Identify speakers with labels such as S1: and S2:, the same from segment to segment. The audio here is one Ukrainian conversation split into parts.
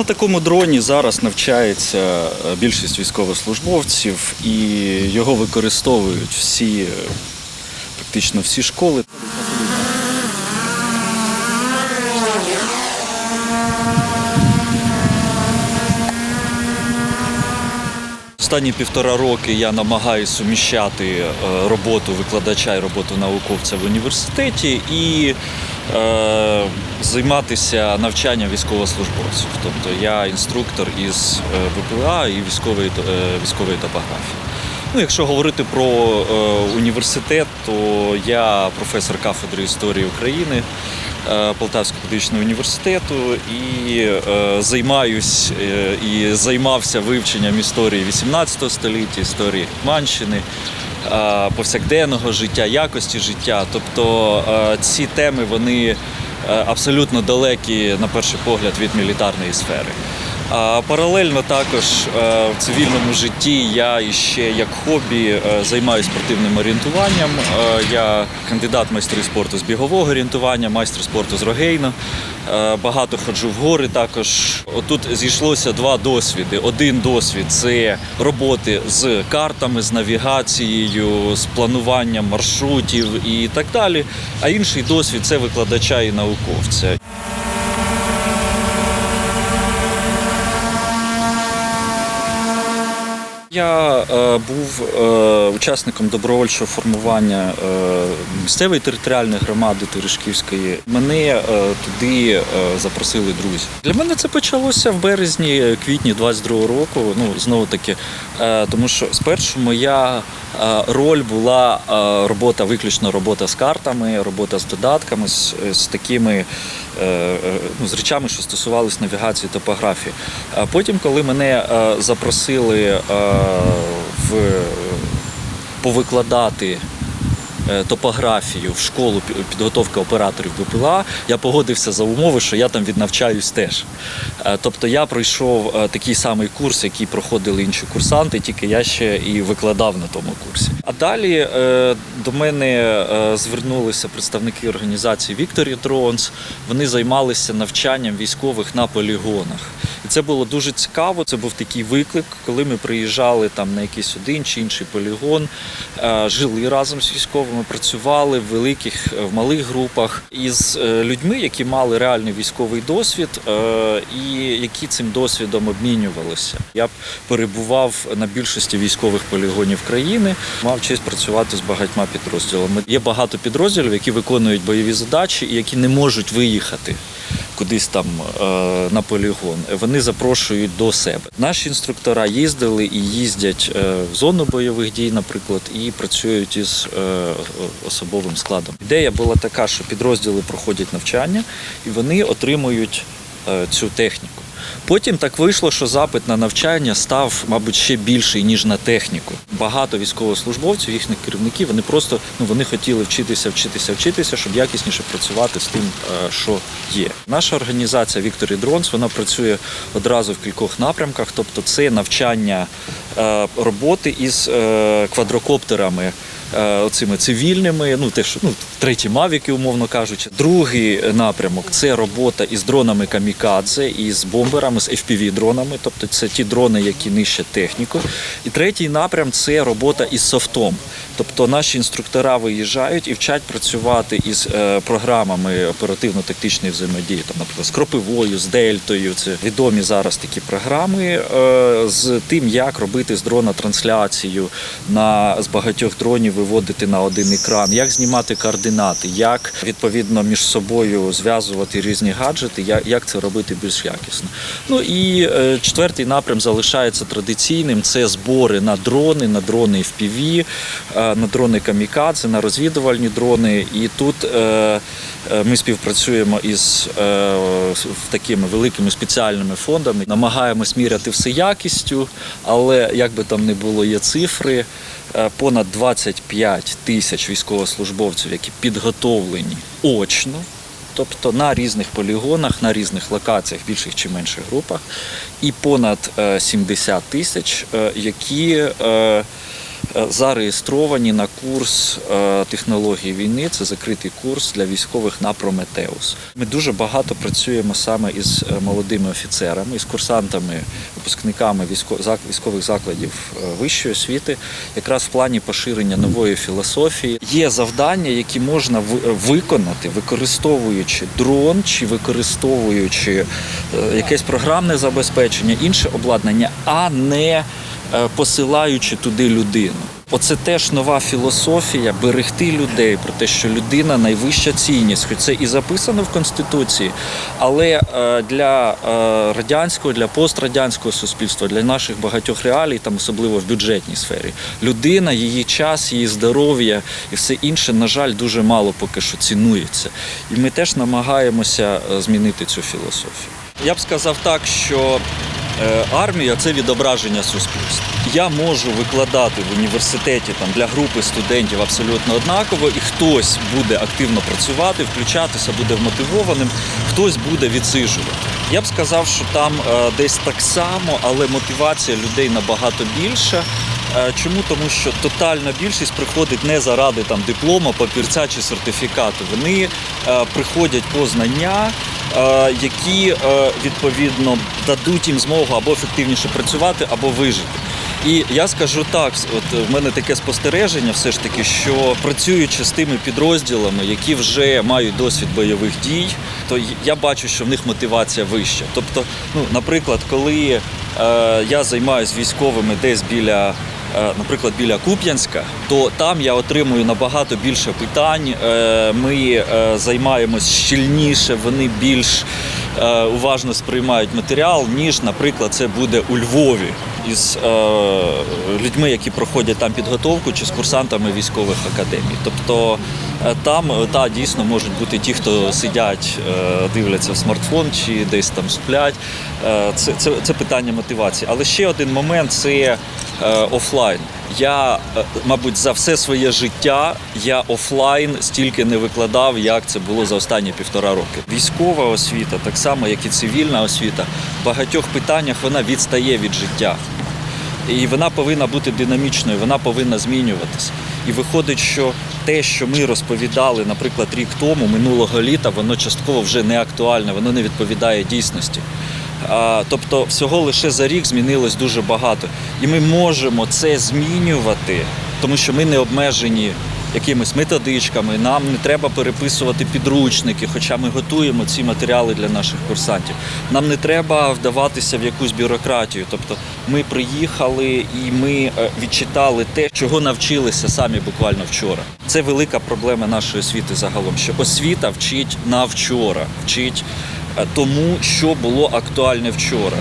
S1: На такому дроні зараз навчається е, більшість військовослужбовців і його використовують всі, е, практично всі школи. Останні півтора роки я намагаюся суміщати е, роботу викладача і роботу науковця в університеті і займатися навчанням військовослужбовців. Тобто я інструктор із е, ВПА і військової, е, військової топографії. Ну, якщо говорити про е, університет, то я професор кафедри історії України е, Полтавського педагогічного університету і е, займаюсь е, і займався вивченням історії 18 століття, історії Манщини, е, повсякденного життя, якості життя. Тобто е, ці теми вони е, абсолютно далекі, на перший погляд, від мілітарної сфери. А паралельно також е, в цивільному житті я іще як хобі е, займаюся спортивним орієнтуванням. Е, Я кандидат майстри спорту з бігового орієнтування, майстер спорту з рогейно. Е, Багато ходжу в гори також. Отут зійшлося два досвіди. Один досвід це роботи з картами, з навігацією, з плануванням маршрутів і так далі. А інший досвід це викладача і науковця. Я е, був е, учасником добровольчого формування е, місцевої територіальної громади Терешківської. Мене е, туди е, запросили друзі. Для мене це почалося в березні, квітні 22-го року. Ну знову таки, е, тому що спершу моя роль була е, робота, виключно робота з картами, робота з додатками, з, з такими е, е, ну, з речами, що стосувалися навігації топографії. А потім, коли мене е, запросили е, в повикладати е, топографію в школу підготовки операторів БПЛА, я погодився за умови, що я там віднавчаюсь теж. Е, Тобто я пройшов е, такий самий курс, який проходили інші курсанти, тільки я ще і викладав на тому курсі. А далі е, до мене е, звернулися представники організації Victory Drones. Вони займалися навчанням військових на полігонах. Це було дуже цікаво. Це був такий виклик, коли ми приїжджали там на якийсь один чи інший полігон, е, жили разом з військовими, працювали в великих, е, в малих групах із е, людьми, які мали реальний військовий досвід і які цим досвідом обмінювалися. Я перебував на більшості військових полігонів країни, мав честь працювати з багатьма підрозділами. Є багато підрозділів, які виконують бойові задачі і які не можуть виїхати кудись там е, на полігон. Вони запрошують до себе. Наші інструктора їздили і їздять е, в зону бойових дій, наприклад, і працюють із е, особовим складом. Ідея була така, що підрозділи проходять навчання і вони отримують цю техніку. Потім так вийшло, що запит на навчання став, мабуть, ще більший ніж на техніку. Багато військовослужбовців, їхніх керівників, вони просто ну вони хотіли вчитися, вчитися, вчитися, щоб якісніше працювати з тим, е, що є. Наша організація Victory Drones, вона працює одразу в кількох напрямках, тобто це навчання е, роботи із е, квадрокоптерами. Е, Оцими цивільними, ну те, що ну треті мавіки, умовно кажучи. Другий напрямок це робота із дронами камікадзе, із бомберами, з fpv дронами, тобто це ті дрони, які нищать техніку. І третій напрям це робота із софтом. Тобто наші інструктора виїжджають і вчать працювати із е, програмами оперативно-тактичної взаємодії, там, наприклад, з кропивою, з дельтою. Це відомі зараз такі програми е, з тим, як робити з дрона трансляцію на з багатьох дронів виводити на один екран, як знімати координати, як відповідно між собою зв'язувати різні гаджети, як, це робити більш якісно. Ну і е, четвертий напрям залишається традиційним: це збори на дрони, на дрони FPV, е, на дрони камікадзе, на розвідувальні дрони. І тут е, ми співпрацюємо із такими великими спеціальними фондами. Намагаємось міряти все якістю, але як би там не було, є цифри. Понад 25 тисяч військовослужбовців, які підготовлені очно, тобто на різних полігонах, на різних локаціях, більших чи менших групах, і понад е, 70 тисяч, е, які е, е, зареєстровані на курс е, технології війни. Це закритий курс для військових на Прометеус. Ми дуже багато працюємо саме із е, молодими офіцерами, із курсантами, випускниками військо- військових закладів е, вищої освіти, якраз в плані поширення нової філософії. Є завдання, які можна ви- виконати, використовуючи дрон чи використовуючи е, якесь програмне забезпечення, інше обладнання, а не е, посилаючи туди людину. Оце теж нова філософія берегти людей про те, що людина найвища цінність, хоч це і записано в конституції, але е, для е, радянського, для пострадянського суспільства, для наших багатьох реалій, там особливо в бюджетній сфері, людина, її час, її здоров'я і все інше, на жаль, дуже мало поки що цінується. І ми теж намагаємося е, змінити цю філософію. Я б сказав так, що Е, Армія це відображення суспільства. Я можу викладати в університеті там для групи студентів абсолютно однаково, і хтось буде активно працювати, включатися, буде вмотивованим, хтось буде відсиджувати. Я б сказав, що там е, десь так само, але мотивація людей набагато більша. Е, Чому? Тому що тотальна більшість приходить не заради там диплома, папірця чи сертифікату. Вони е, приходять по знання, е, які е, відповідно дадуть їм змогу або ефективніше працювати, або вижити. І я скажу так: от в мене таке спостереження, все ж таки, що працюючи з тими підрозділами, які вже мають досвід бойових дій, то я бачу, що в них мотивація вища. Тобто, ну, наприклад, коли е, я займаюся військовими десь біля. Е, Наприклад, біля Куп'янська, то там я отримую набагато більше питань. Е, Ми е, займаємось щільніше, вони більш уважно сприймають матеріал, ніж, наприклад, це буде у Львові із людьми, які проходять там підготовку, чи з курсантами військових академій. Тобто там та дійсно можуть бути ті, хто сидять, дивляться в смартфон чи десь там сплять. Це, це, це питання мотивації. Але ще один момент це е, офлайн. Я, е, мабуть, за все своє життя я офлайн стільки не викладав, як це було за останні півтора роки. Військова освіта, так само як і цивільна освіта, в багатьох питаннях вона відстає від життя. І вона повинна бути динамічною, вона повинна змінюватися. І виходить, що те, що ми розповідали, наприклад, рік тому, минулого літа, воно частково вже не актуальне, воно не відповідає дійсності. Тобто, всього лише за рік змінилось дуже багато. І ми можемо це змінювати, тому що ми не обмежені якимись методичками. Нам не треба переписувати підручники, хоча ми готуємо ці матеріали для наших курсантів. Нам не треба вдаватися в якусь бюрократію. Тобто ми приїхали і ми е, відчитали те, чого навчилися самі буквально вчора. Це велика проблема нашої освіти загалом, що освіта вчить на вчора, вчить тому, що було актуальне вчора.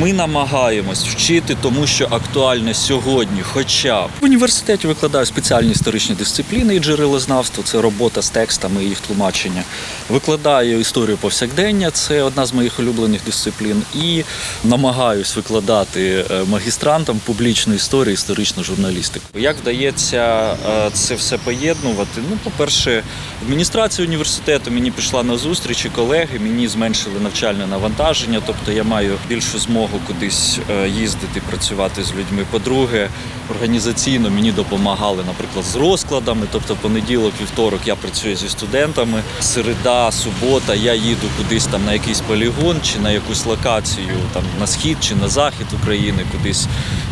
S1: Ми намагаємось вчити тому, що актуальне сьогодні. Хоча в університеті викладаю спеціальні історичні дисципліни і джерелознавство, це робота з текстами і їх тлумачення. Викладаю історію повсякдення, це одна з моїх улюблених дисциплін. І намагаюсь викладати е, магістрантам публічну історію, історичну журналістику. Як вдається е, це все поєднувати? Ну, по-перше, адміністрація університету мені пішла на зустрічі, колеги мені зменшили навчальне навантаження, тобто я маю більшу змогу кудись е, їздити, працювати з людьми. По-друге, організаційно мені допомагали, наприклад, з розкладами. Тобто, понеділок, вівторок я працюю зі студентами. Середа, субота я їду кудись там на якийсь полігон чи на якусь локацію, там на схід чи на захід України, кудись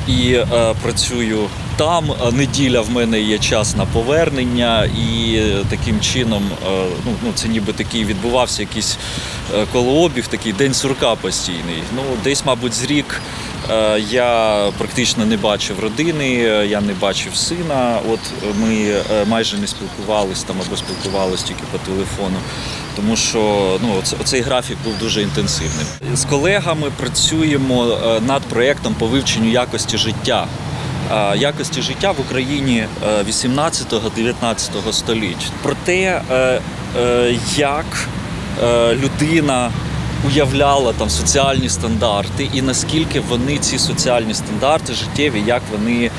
S1: і е, працюю там. Неділя в мене є час на повернення, і е, таким чином, е, ну, ну це ніби такий відбувався якийсь е, колообіг, такий день сурка постійний. Ну, десь, мабуть, з рік. е, Я практично не бачив родини, е, я не бачив сина. От ми е, майже не спілкувалися там або спілкувалися тільки по телефону. Тому що ну, оцей графік був дуже інтенсивним. З колегами працюємо е, над проєктом по вивченню якості життя. Е, Якості життя в Україні 18-19 століть. Про те, е, е, як е, людина уявляла там соціальні стандарти, і наскільки вони ці соціальні стандарти життєві, як вони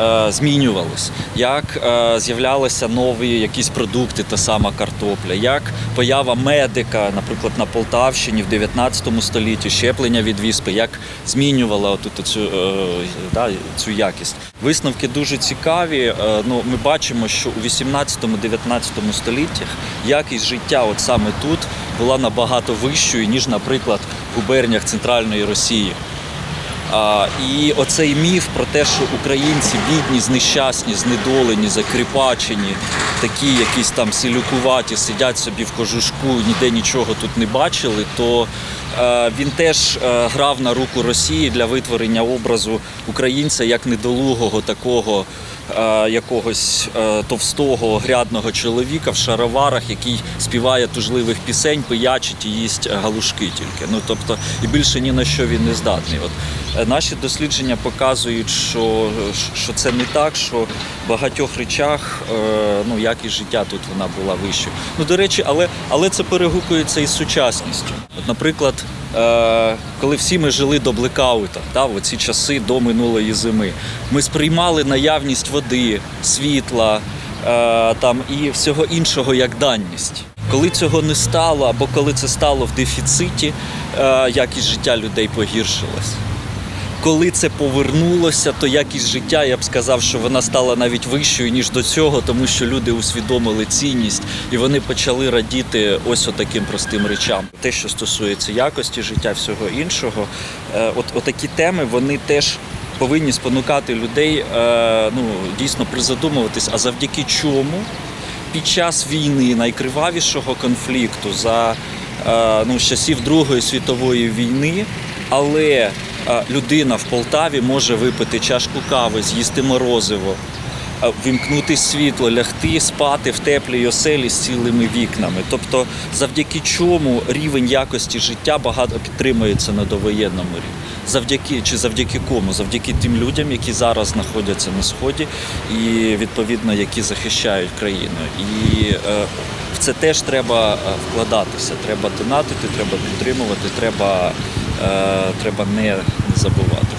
S1: е, змінювались, як е, з'являлися нові якісь продукти, та сама картопля, як поява медика, наприклад, на Полтавщині в 19 столітті, щеплення від віспи, як змінювала отут цю, е, да, цю якість. Висновки дуже цікаві. Е, ну, ми бачимо, що у 18-19 століттях якість життя, от саме тут, була набагато вищою, ніж, наприклад, в губерніях центральної Росії. А, і оцей міф про те, що українці бідні, знещасні, знедолені, закріпачені, такі якісь там селюкуваті, сидять собі в кожушку, ніде нічого тут не бачили, то він теж е, грав на руку Росії для витворення образу українця як недолугого такого е, якогось е, товстого грядного чоловіка в шароварах, який співає тужливих пісень, пиячить і їсть галушки тільки. Ну тобто, і більше ні на що він не здатний. От е, наші дослідження показують, що, що це не так, що в багатьох речах е, ну якість життя тут вона була вищою. Ну до речі, але, але це перегукується із сучасністю. От, наприклад. Е, коли всі ми жили до блекаута, да, в ці часи до минулої зими, ми сприймали наявність води, світла е, там, і всього іншого як данність. Коли цього не стало, або коли це стало в дефіциті, е, якість життя людей погіршилась. Коли це повернулося, то якість життя, я б сказав, що вона стала навіть вищою, ніж до цього, тому що люди усвідомили цінність і вони почали радіти ось отаким простим речам. Те, що стосується якості життя, всього іншого, е, от, отакі теми вони теж повинні спонукати людей е, ну, дійсно призадумуватись, а завдяки чому під час війни, найкривавішого конфлікту за е, ну, часів Другої світової війни, але людина в Полтаві може випити чашку кави, з'їсти морозиво, вімкнути світло, лягти, спати в теплій оселі з цілими вікнами. Тобто, завдяки чому рівень якості життя багато підтримується на довоєнному рівні. Завдяки чи завдяки кому? Завдяки тим людям, які зараз знаходяться на сході, і відповідно які захищають країну. І е, в це теж треба е, вкладатися. Треба донатити, треба підтримувати, треба, треба не, не забувати.